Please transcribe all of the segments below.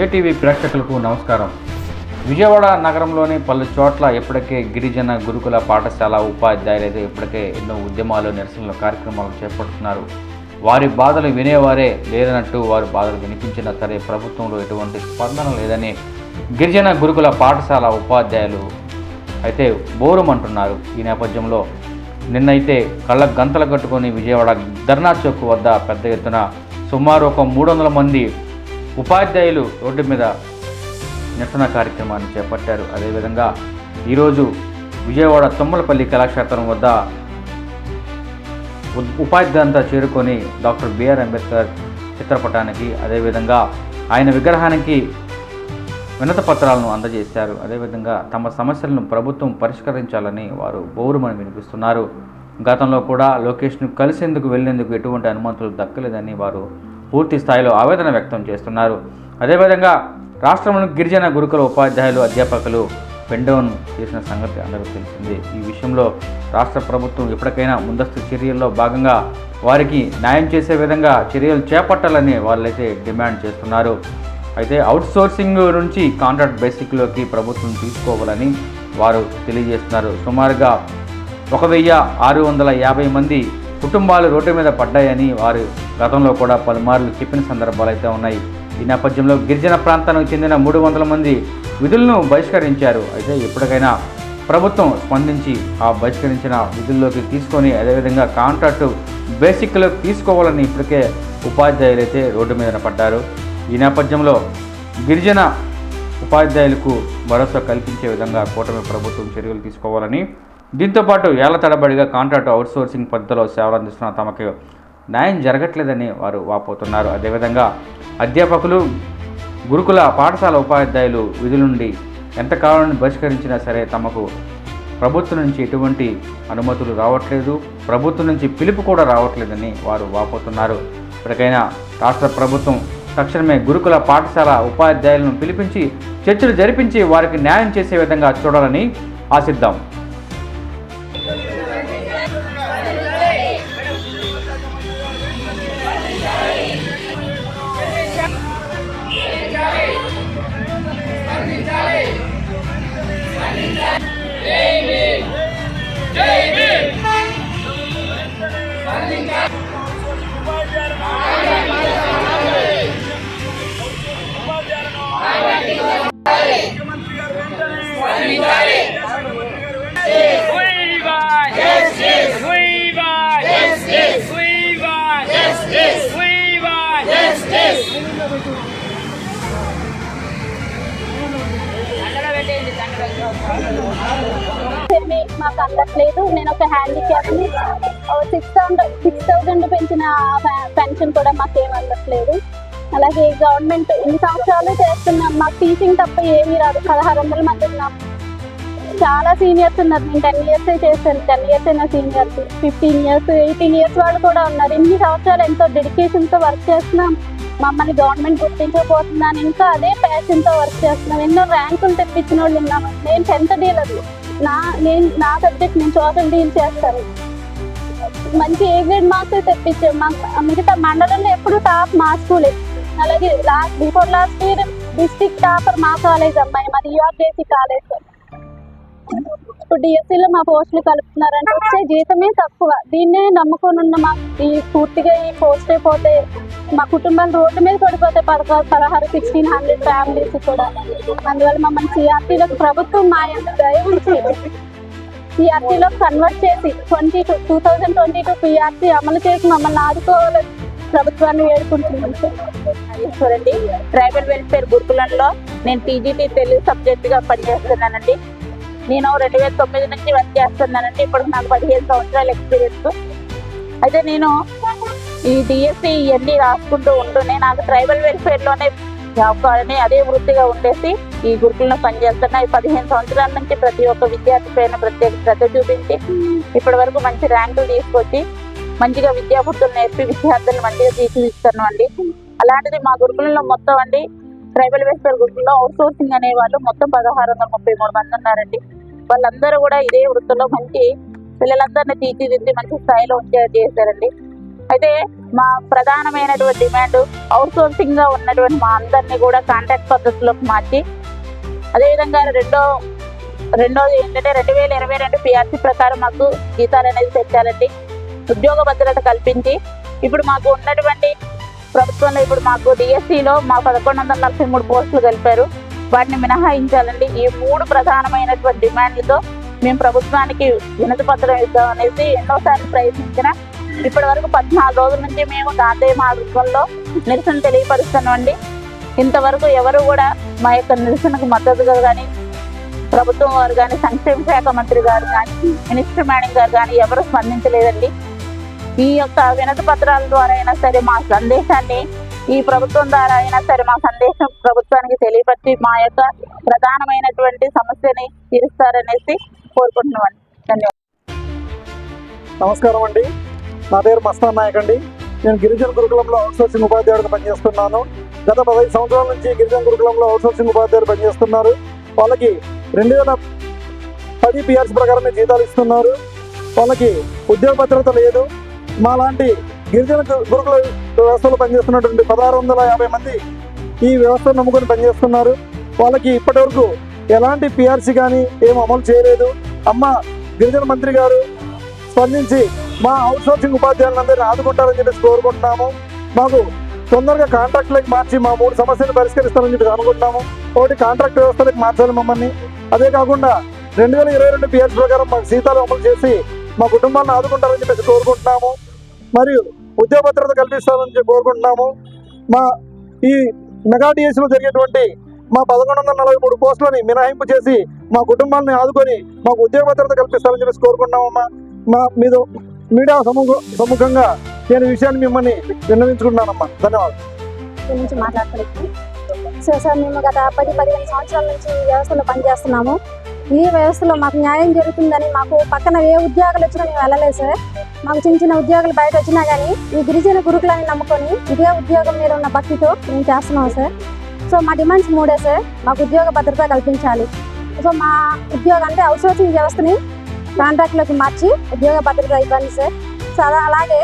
JTV ప్రేక్షకులకు నమస్కారం. విజయవాడ నగరంలోని పలు చోట్ల ఇప్పటికే గిరిజన గురుకుల పాఠశాల ఉపాధ్యాయులైతే ఇప్పటికే ఎన్నో ఉద్యమాలు నిరసనలు కార్యక్రమాలు చేపడుతున్నారు. వారి బాధలు వినేవారే లేదన్నట్టు వారి బాధలు వినిపించినా సరే ప్రభుత్వంలో ఎటువంటి స్పందన లేదని గిరిజన గురుకుల పాఠశాల ఉపాధ్యాయులు అయితే బోరుమంటున్నారు. ఈ నేపథ్యంలో నిన్నైతే కళ్ళ గంతలు కట్టుకొని విజయవాడ ధర్నా చౌక్ వద్ద పెద్ద ఎత్తున సుమారు ఒక మూడు వందల మంది ఉపాధ్యాయులు రోడ్డు మీద నిరసన కార్యక్రమాన్ని చేపట్టారు. అదేవిధంగా ఈరోజు విజయవాడ తుమ్మలపల్లి కళాక్షేత్రం వద్ద ఉపాధ్యాయులంతా చేరుకొని డాక్టర్ బిఆర్ అంబేద్కర్ చిత్రపటానికి అదేవిధంగా ఆయన విగ్రహానికి వినత పత్రాలను అందజేశారు. అదేవిధంగా తమ సమస్యలను ప్రభుత్వం పరిష్కరించాలని వారు బౌరుమని వినిపిస్తున్నారు. గతంలో కూడా లోకేష్ను కలిసేందుకు వెళ్ళేందుకు ఎటువంటి అనుమతులు దక్కలేదని వారు పూర్తి స్థాయిలో ఆవేదన వ్యక్తం చేస్తున్నారు. అదేవిధంగా రాష్ట్రంలో గిరిజన గురుకుల ఉపాధ్యాయులు అధ్యాపకులు పెండౌన్ చేసిన సంగతి అందరూ తెలిసింది. ఈ విషయంలో రాష్ట్ర ప్రభుత్వం ఎప్పటికైనా ముందస్తు చర్యల్లో భాగంగా వారికి న్యాయం చేసే విధంగా చర్యలు చేపట్టాలని వాళ్ళైతే డిమాండ్ చేస్తున్నారు. అయితే అవుట్సోర్సింగ్ నుంచి కాంట్రాక్ట్ బేసిక్లోకి ప్రభుత్వం తీసుకోవాలని వారు తెలియజేస్తున్నారు. సుమారుగా ఒక వెయ్యి ఆరు వందల యాభై మంది కుటుంబాలు రోడ్డు మీద పడ్డాయని వారు గతంలో కూడా పలుమార్లు చెప్పిన సందర్భాలు అయితే ఉన్నాయి. ఈ నేపథ్యంలో గిరిజన ప్రాంతానికి చెందిన మూడు వందల మంది విధులను బహిష్కరించారు. అయితే ఎప్పటికైనా ప్రభుత్వం స్పందించి ఆ బహిష్కరించిన విధుల్లోకి తీసుకొని అదేవిధంగా కాంట్రాక్టు బేసిక్లోకి తీసుకోవాలని ఇప్పటికే ఉపాధ్యాయులు అయితే రోడ్డు మీద పడ్డారు. ఈ నేపథ్యంలో గిరిజన ఉపాధ్యాయులకు భరోసా కల్పించే విధంగా కూటమి ప్రభుత్వం చర్యలు తీసుకోవాలని దీంతోపాటు ఏళ్ళ తడబడిగా కాంట్రాక్ట్ అవుట్సోర్సింగ్ పద్ధతిలో సేవలు అందిస్తున్న తమకు న్యాయం జరగట్లేదని వారు వాపోతున్నారు. అదేవిధంగా అధ్యాపకులు గురుకుల పాఠశాల ఉపాధ్యాయులు విధుల నుండి ఎంతకాలం బహిష్కరించినా సరే తమకు ప్రభుత్వం నుంచి ఎటువంటి అనుమతులు రావట్లేదు. ప్రభుత్వం నుంచి పిలుపు కూడా రావట్లేదని వారు వాపోతున్నారు. ఇప్పటికైనా రాష్ట్ర ప్రభుత్వం తక్షణమే గురుకుల పాఠశాల ఉపాధ్యాయులను పిలిపించి చర్చలు జరిపించి వారికి న్యాయం చేసే విధంగా చూడాలని ఆశిద్దాం. Yeah. ఒక హ్యాండిక్యాప్ని సిక్స్ థౌసండ్ సిక్స్ థౌసండ్ పెంచిన పెన్షన్ కూడా మాకు ఏమి అందట్లేదు. అలాగే గవర్నమెంట్ ఇన్ని సంవత్సరాలు చేస్తున్నాం. మాకు టీచింగ్ తప్ప ఏమీ రాదు. పదహారు వందల మంది ఉన్నాం. చాలా సీనియర్స్ ఉన్నారు. నేను టెన్ ఇయర్స్ చేశాను. టెన్ ఇయర్స్ అయినా seniors fifteen years eighteen years వాళ్ళు కూడా ఉన్నారు. ఇన్ని సంవత్సరాలు ఎంతో డెడికేషన్తో వర్క్ చేస్తున్నాం. మమ్మల్ని గవర్నమెంట్ గుర్తించకపోతున్నాను ఇంకా అదే ప్యాషన్తో వర్క్ చేస్తున్నాం. ఎన్నో ర్యాంకులు తెప్పించిన వాళ్ళు ఉన్నాము నేను టెన్త్ డీలర్లు నా నేను నా సబ్జెక్ట్ నేను సోషల్ డీల్ చేస్తాను మంచి ఏ గ్రేడ్ మార్క్స్ తెప్పించాం మా మిగతా మండలంలో ఎప్పుడు టాప్ మా స్కూలే అలాగే last before last year district topper మా కాలేజ్ అమ్మాయి. మాది యూఆర్జేసీ కాలేజ్ ఇప్పుడు డిఎస్సీలో మా పోస్టులు కలుపుతున్నారంటే వచ్చే జీతమే తక్కువ. దీన్నే నమ్ముకొని ఉన్న మా ఈ పూర్తిగా ఈ పోస్టే పోతే మా కుటుంబాలు రోడ్డు మీద పడిపోతే పదహారు పదహారు సిక్స్టీన్ హండ్రెడ్ ఫ్యామిలీస్ కూడా. అందువల్ల మమ్మల్ని సిఆర్టీలకు ప్రభుత్వం మా యొక్క దయ ఉంచి సిఆర్టీలో కన్వర్ట్ చేసి twenty two two thousand twenty two PRT అమలు చేసి మమ్మల్ని ఆదుకోవాలని ప్రభుత్వాన్ని వేడుకుంటున్నాం చూడండి ట్రైబల్ వెల్ఫేర్ గురుకులంలో నేను టీజీటీ తెలుగు సబ్జెక్టుగా పనిచేస్తున్నానండి. నేను రెండు వేల తొమ్మిది నుంచి వర్క్ చేస్తున్నానండి. ఇప్పుడు నాకు పదిహేను సంవత్సరాల ఎక్స్పీరియన్స్ అయితే నేను ఈ డిఎస్సి ఇవన్నీ రాసుకుంటూ ఉంటూనే నాకు ట్రైబల్ వెల్ఫేర్లోనే జాబ్ కావాలని అదే వృత్తిగా ఉండేసి ఈ గురుకులను పనిచేస్తున్నా ఈ పదిహేను సంవత్సరాల నుంచి ప్రతి ఒక్క విద్యార్థి పైన ప్రత్యేక శ్రద్ధ చూపించి ఇప్పటి వరకు మంచి ర్యాంకులు తీసుకొచ్చి మంచిగా విద్యాబుద్ధులు నేర్పి విద్యార్థులను మంచిగా తీర్చిదిస్తున్నాం అండి అలాంటిది మా గురుకులంలో మొత్తం అండి ట్రైబల్ వెల్ఫేర్ గురుకుల్లో అవుట్ సోర్సింగ్ అనే వాళ్ళు మొత్తం పదహారు వందల ముప్పై మూడు మంది ఉన్నారండి. వాళ్ళందరూ కూడా ఇదే వృత్తిలో మంచి పిల్లలందరినీ తీర్చిదిద్ది మంచి స్థాయిలో ఉంచే చేశారండి. అయితే మా ప్రధానమైనటువంటి డిమాండ్ అవుట్ సోర్సింగ్గా ఉన్నటువంటి మా అందరినీ కూడా కాంట్రాక్ట్ పద్ధతిలోకి మార్చి అదేవిధంగా రెండో రెండోది ఏంటంటే రెండు వేల ఇరవై రెండు పిఆర్సీ ప్రకారం మాకు జీతాలు అనేది పెంచాలండి ఉద్యోగ భద్రత కల్పించి ఇప్పుడు మాకు ఉన్నటువంటి ప్రభుత్వంలో ఇప్పుడు మాకు డిఎస్సిలో మా పదకొండు వందల నలభై మూడు పోస్టులు కలిపారు. వాటిని మినహాయించాలండి. ఈ మూడు ప్రధానమైనటువంటి డిమాండ్లతో మేము ప్రభుత్వానికి వినతి పత్రం ఇద్దాం అనేసి ఎన్నోసార్లు ప్రయత్నించిన ఇప్పటి వరకు పద్నాలుగు రోజుల నుంచి మేము గాంధీ మార్గంలో నిరసన తెలియపరుస్తున్నామండి. ఇంతవరకు ఎవరు కూడా మా యొక్క నిరసనకు మద్దతుగా కానీ ప్రభుత్వం వారు కానీ సంక్షేమ శాఖ మంత్రి గారు కానీ మినిస్టర్ మేడం గారు కానీ ఎవరు స్పందించలేదండి. ఈ యొక్క వినతి పత్రాల ద్వారా అయినా సరే మా సందేశాన్ని ఈ ప్రభుత్వం ద్వారా అయినా సరే మా సందేశం ప్రభుత్వానికి తెలియపరిచి మా యొక్క ప్రధానమైనటువంటి సమస్యని తీరుస్తారనేసి కోరుకుంటున్నాం ధన్యవాదాలు. నమస్కారం అండి. నా పేరు మస్తాన్ నాయక్ అండి. నేను గిరిజన గురుకులంలో అవుట్సోర్సింగ్ ఉపాధ్యాయుడిగా పనిచేస్తున్నాను. గత పదహైదు సంవత్సరాల నుంచి గిరిజన గురుకులంలో అవుట్సోర్సింగ్ ఉపాధ్యాయులు పనిచేస్తున్నారు. వాళ్ళకి రెండు వేల పది పిఆర్స్ ప్రకారమే జీతాలు ఇస్తున్నారు. వాళ్ళకి ఉద్యోగ భద్రత లేదు. మా లాంటి గిరిజన గురుకుల వ్యవస్థలో పనిచేస్తున్నటువంటి పదహారు వందల యాభై మంది ఈ వ్యవస్థను నమ్ముకొని పనిచేస్తున్నారు. వాళ్ళకి ఇప్పటివరకు ఎలాంటి పిఆర్సీ కానీ ఏం అమలు చేయలేదు. అమ్మ గిరిజన మంత్రి గారు స్పందించి మా అవుట్ సోర్సింగ్ ఉపాధ్యాయులందరినీ ఆదుకుంటారని చెప్పేసి కోరుకుంటున్నాము. మాకు తొందరగా కాంట్రాక్ట్లకు మార్చి మా మూడు సమస్యలు పరిష్కరిస్తారని చెప్పి అనుకుంటున్నాము. ఒకటి కాంట్రాక్ట్ వ్యవస్థలకు మార్చాలి మమ్మల్ని. అదే కాకుండా రెండు వేల ఇరవై రెండు పిఎస్ ప్రకారం మాకు సీతాలు అమలు చేసి మా కుటుంబాన్ని ఆదుకుంటారని చెప్పేసి కోరుకుంటున్నాము. మరియు ఉద్యోగ భద్రత కల్పిస్తామని కోరుకుంటున్నాము. మా ఈ మెగాటిఎస్లో జరిగేటువంటి మా పదకొండు వందల నలభై మూడు పోస్టులని మినహాయింపు చేసి మా కుటుంబాన్ని ఆదుకొని మాకు ఉద్యోగ భద్రత కల్పిస్తారని చెప్పేసి కోరుకుంటున్నామమ్మా మా మీద మీడియా సముఖ సముఖంగా నేను విషయాన్ని మిమ్మల్ని విన్నవించుకుంటున్నానమ్మా. ధన్యవాదాలు. గురించి మాట్లాడుతున్నాము సార్ మేము గత పది పదిహేను సంవత్సరాల నుంచి ఈ వ్యవస్థలో పనిచేస్తున్నాము. ఈ వ్యవస్థలో మాకు న్యాయం జరుగుతుందని మాకు పక్కన ఏ ఉద్యోగాలు వచ్చినా మేము వెళ్ళలేదు సార్. మాకు చిన్న చిన్న ఉద్యోగాలు బయట వచ్చినా కానీ ఈ గిరిజన గురుకులని నమ్ముకొని ఇదే ఉద్యోగం మీద ఉన్న భక్తితో మేము చేస్తున్నాం సార్. సో మా డిమాండ్స్ మూడే సార్. మాకు ఉద్యోగ భద్రత కల్పించాలి. సో మా ఉద్యోగం అంటే అవుట్సోర్సింగ్ వ్యవస్థని కాంట్రాక్ట్లోకి మార్చి ఉద్యోగ భద్రత ఇవ్వండి సార్. సో అలా అలాగే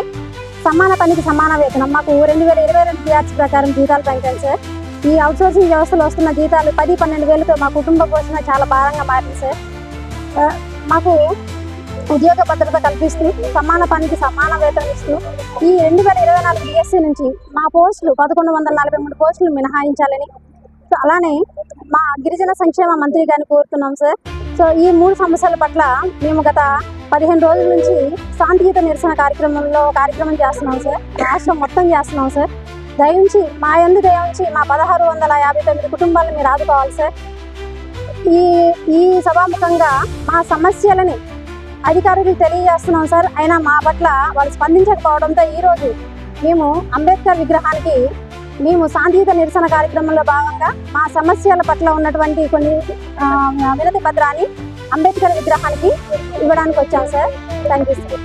సమాన పనికి సమాన వేతనం. మాకు రెండు వేల ఇరవై రెండు ప్రకారం జీతాలు పెంచాలి సార్. ఈ అవుట్సోర్సింగ్ వ్యవస్థలో వస్తున్న జీతాలు పది పన్నెండు వేలతో మా కుటుంబ పోషణ చాలా భారంగా మారింది సార్. మాకు ఉద్యోగ భద్రత కల్పిస్తూ సమాన పనికి సమాన వేతనం ఇస్తూ ఈ రెండు వేల ఇరవై నాలుగు డిఎస్సి నుంచి మా పోస్టులు పదకొండు వందల నలభై మూడు పోస్టులు మినహాయించాలని. సో అలానే మా గిరిజన సంక్షేమ మంత్రి గారిని కోరుతున్నాం సార్. సో ఈ మూడు సమస్యల పట్ల మేము గత పదిహేను రోజుల నుంచి శాంతియుత నిరసన కార్యక్రమంలో కార్యక్రమం చేస్తున్నాం సార్. రాష్ట్రం మొత్తం చేస్తున్నాం సార్. దయించి మా ఎందు దయించి మా పదహారు వందల యాభై తొమ్మిది కుటుంబాలను మీరు ఆదుకోవాలి సార్. ఈ ఈ సభాముఖంగా మా సమస్యలని అధికారులకు తెలియజేస్తున్నాం సార్. అయినా మా పట్ల వాళ్ళు స్పందించకపోవడంతో ఈరోజు మేము అంబేద్కర్ విగ్రహానికి మేము శాంతియుత నిరసన కార్యక్రమంలో భాగంగా మా సమస్యల పట్ల ఉన్నటువంటి కొన్ని వినతి పత్రాన్ని అంబేద్కర్ విగ్రహానికి ఇవ్వడానికి వచ్చాం సార్. Thank you sir.